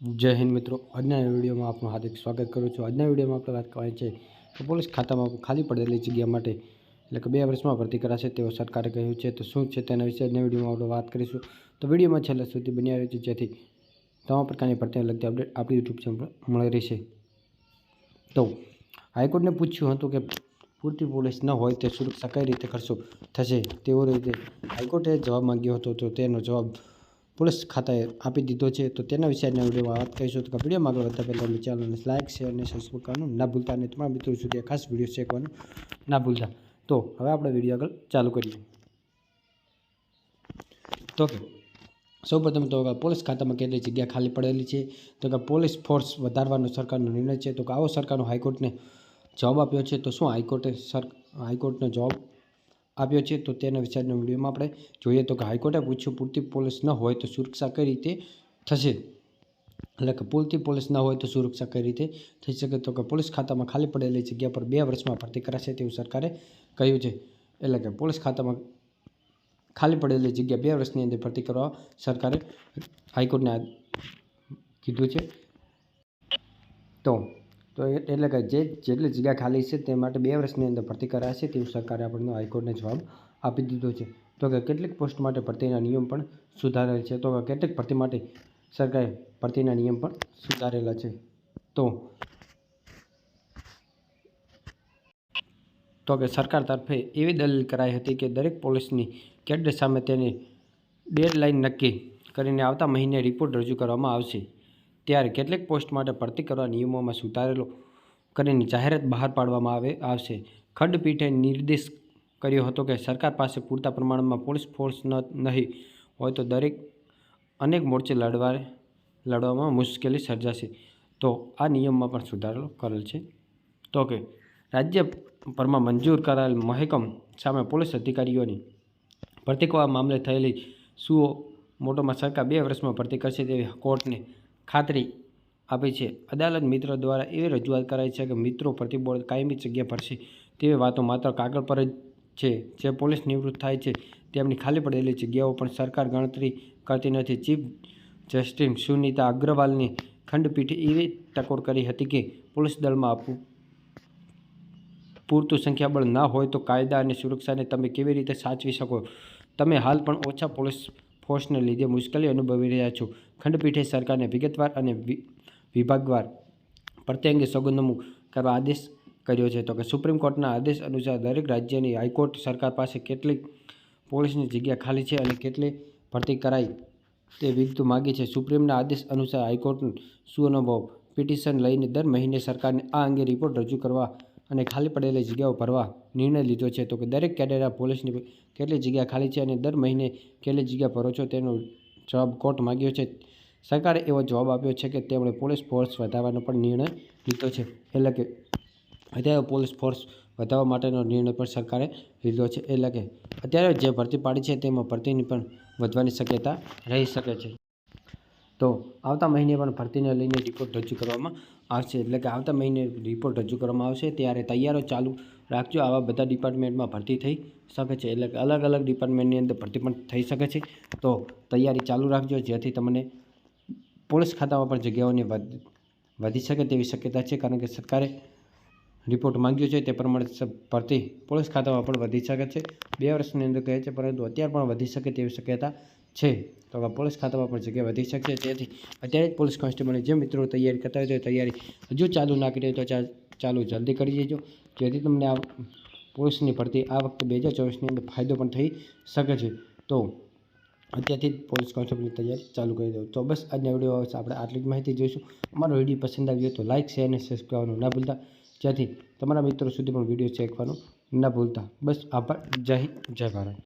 જય હિન્દ મિત્રો. આજના વિડીયોમાં આપનું હાર્દિક સ્વાગત કરું છું. આજના વિડીયોમાં આપણે વાત કરવાની છે કે પોલીસ ખાતામાં ખાલી પડેલી જગ્યા માટે, એટલે કે બે વર્ષમાં ભરતી કરાશે તેવું સરકારે કહ્યું છે. તો શું છે તેના વિશે આજના વિડીયોમાં આપણે વાત કરીશું. તો વિડીયોમાં છેલ્લા સુધી બની રહ્યું છે જેથી તમામ પ્રકારની ભરતીને લગતી અપડેટ આપણી યુટ્યુબ ચેનલ પર મળી રહેશે. તો હાઈકોર્ટને પૂછ્યું હતું કે પૂરતી પોલીસ ન હોય તે સુરક્ષા કઈ રીતે કરશો? થશે તેવો રીતે હાઈકોર્ટે જવાબ માંગ્યો હતો. તો તેનો જવાબ પોલીસ ખાતાએ આપી દીધો છે. તો તેના વિશે આજના વિડીયોમાં વાત કરીશું. તો વિડીયોમાં આગળ વધતા પહેલાં ચેનલને લાઇક શેર અને સબસ્ક્રાઈબ કરવાનું ના ભૂલતા અને તમારા મિત્રો સુધી ખાસ વીડિયો શેર કરવાનું ના ભૂલતા. તો હવે આપણે વીડિયો આગળ ચાલુ કરીએ. તો કે સૌપ્રથમ તો પોલીસ ખાતામાં કેટલી જગ્યા ખાલી પડેલી છે. તો કે પોલીસ ફોર્સ વધારવાનો સરકારનો નિર્ણય છે. તો કે આવો સરકારનો હાઈકોર્ટને જવાબ આપ્યો છે. તો શું હાઈકોર્ટે સર, હાઈકોર્ટનો જવાબ આપ્યો છે, તો તેના વિચારના વિડીયોમાં આપણે જોઈએ તો કે હાઈકોર્ટે પૂછ્યું, પૂરતી પોલીસ ન હોય તો સુરક્ષા કઈ રીતે થશે? એટલે કે પૂરતી પોલીસ ન હોય તો સુરક્ષા કઈ રીતે થઈ શકે? તો કે પોલીસ ખાતામાં ખાલી પડેલી જગ્યા પર બે વર્ષમાં ભરતી કરાશે તેવું સરકારે કહ્યું છે. એટલે કે પોલીસ ખાતામાં ખાલી પડેલી જગ્યા બે વર્ષની અંદર ભરતી કરવા સરકારે હાઈકોર્ટને કીધું છે. તો તો એટલે કે જે જેટલી જગ્યા ખાલી છે તે માટે બે વર્ષની અંદર ભરતી કરાશે તેવું સરકારે આપણને હાઈકોર્ટને જવાબ આપી દીધો છે. તો કે કેટલીક પોસ્ટ માટે ભરતીના નિયમ પણ સુધારેલ છે. તો કેટલીક ભરતી માટે સરકારે ભરતીના નિયમ પણ સુધારેલા છે. તો તો કે સરકાર તરફે એવી દલીલ કરાઈ હતી કે દરેક પોલીસની કેડર સામે તેની ડેડલાઇન નક્કી કરીને આવતા મહિને રિપોર્ટ રજૂ કરવામાં આવશે. ત્યારે કેટલીક પોસ્ટ માટે ભરતી કરવા નિયમોમાં સુધારેલો કરીને જાહેરાત બહાર પાડવામાં આવે, આવશે. ખંડપીઠે નિર્દેશ કર્યો હતો કે સરકાર પાસે પૂરતા પ્રમાણમાં પોલીસ ફોર્સ નહીં હોય તો દરેક અનેક મોરચે લડવા, લડવામાં મુશ્કેલી સર્જાશે. તો આ નિયમમાં પણ સુધારો કરેલ છે. તો કે રાજ્યભરમાં મંજૂર કરાયેલ મહેકમ સામે પોલીસ અધિકારીઓની ભરતી કરવા મામલે થયેલી સુઓ મોટોમાં સરકાર બે વર્ષમાં ભરતી કરશે તેવી કોર્ટને ખાતરી આપી છે. અદાલત મિત્રો દ્વારા એવી રજૂઆત કરાઈ છે કે મિત્રો ભરતી કાયમી જગ્યા ભરશે તેવી વાતો માત્ર કાગળ પર જ છે. જે પોલીસ નિવૃત્ત થાય છે તેમની ખાલી પડેલી જગ્યાઓ પણ સરકાર ગણતરી કરતી નથી. ચીફ જસ્ટિસ સુનીતા અગ્રવાલની ખંડપીઠે એવી ટકોર કરી હતી કે પોલીસ દળમાં આપવું પૂરતું સંખ્યાબળ ના હોય તો કાયદા અને સુરક્ષાને તમે કેવી રીતે સાચવી શકો? તમે હાલ પણ ઓછા પોલીસ ફોર્સને લીધે મુશ્કેલી અનુભવી રહ્યા છો. ખંડપીઠે સરકારને વિગતવાર અને વિભાગવાર પ્રત્યે અંગે સોગંદનામું કરવા આદેશ કર્યો છે. તો કે સુપ્રીમ કોર્ટના આદેશ અનુસાર દરેક રાજ્યની હાઈકોર્ટ સરકાર પાસે કેટલીક પોલીસની જગ્યા ખાલી છે અને કેટલી ભરતી કરાઈ તે વિગતો માગી છે. સુપ્રીમના આદેશ અનુસાર હાઈકોર્ટનું સુઅનુભવ પિટિશન લઈને દર મહિને સરકારને આ અંગે રિપોર્ટ રજૂ કરવા અને ખાલી પડેલી જગ્યાઓ ભરવા નિર્ણય લીધો છે. તો કે દરેક કેડેરા પોલીસની કેટલી જગ્યા ખાલી છે અને દર મહિને કેટલી જગ્યા ભરો છો તેનો જવાબ કોર્ટ માગ્યો છે. સરકારે એવો જવાબ આપ્યો છે કે તેમણે પોલીસ ફોર્સ વધારવાનો પણ નિર્ણય લીધો છે. એટલે કે અત્યારે પોલીસ ફોર્સ વધારવા માટેનો નિર્ણય પણ સરકારે લીધો છે. એટલે કે અત્યારે જે ભરતી પાડી છે તેમાં ભરતીની પણ વધવાની શક્યતા રહી શકે છે. તો આવતા મહિને પણ ભરતીને લઈને રિપોર્ટ રજૂ કરવામાં આવશે. એટલે કે આવતા મહિને રિપોર્ટ રજૂ કરવામાં આવશે. ત્યારે તૈયારો ચાલુ રાખજો. આવા બધા ડિપાર્ટમેન્ટમાં ભરતી થઈ શકે છે. એટલે કે અલગ અલગ ડિપાર્ટમેન્ટની અંદર ભરતી પણ થઈ શકે છે. તો તૈયારી ચાલુ રાખજો. જેથી તમને પોલીસ ખાતામાં પણ જગ્યાઓની વધ શકે તેવી શક્યતા છે. કારણ કે સરકારે રિપોર્ટ માંગ્યો છે તે પ્રમાણે ભરતી પોલીસ ખાતામાં પણ વધી શકે છે. બે વર્ષની અંદર કહે છે, પરંતુ અત્યારે પણ વધી શકે તેવી શક્યતા છે. તો હવે પોલીસ ખાતામાં પણ જગ્યા વધી શકશે. તેથી અત્યારે જ પોલીસ કોન્સ્ટેબલની જે મિત્રો તૈયારી કરતા હોય તો તૈયારી હજુ ચાલુ ના કરી તો ચાલુ જલ્દી કરી દેજો. જેથી તમને આ પોલીસની ભરતી આ વખતે બે હજાર ચોવીસની અંદર ફાયદો પણ થઈ શકે છે. તો અત્યારથી જ પોલીસ કોન્સ્ટેબલની તૈયારી ચાલુ કરી દઉં. તો બસ આજના વીડિયો આપણે આટલી જ માહિતી જોઈશું. અમારો વીડિયો પસંદ આવ્યો તો લાઇક શેર અને સબસ્ક્રાઈબ કરવાનું ના ભૂલતા. જેથી તમારા મિત્રો સુધી પણ વીડિયો શેર કરવાનું ના ભૂલતા. બસ આભાર. જય જય ભારત.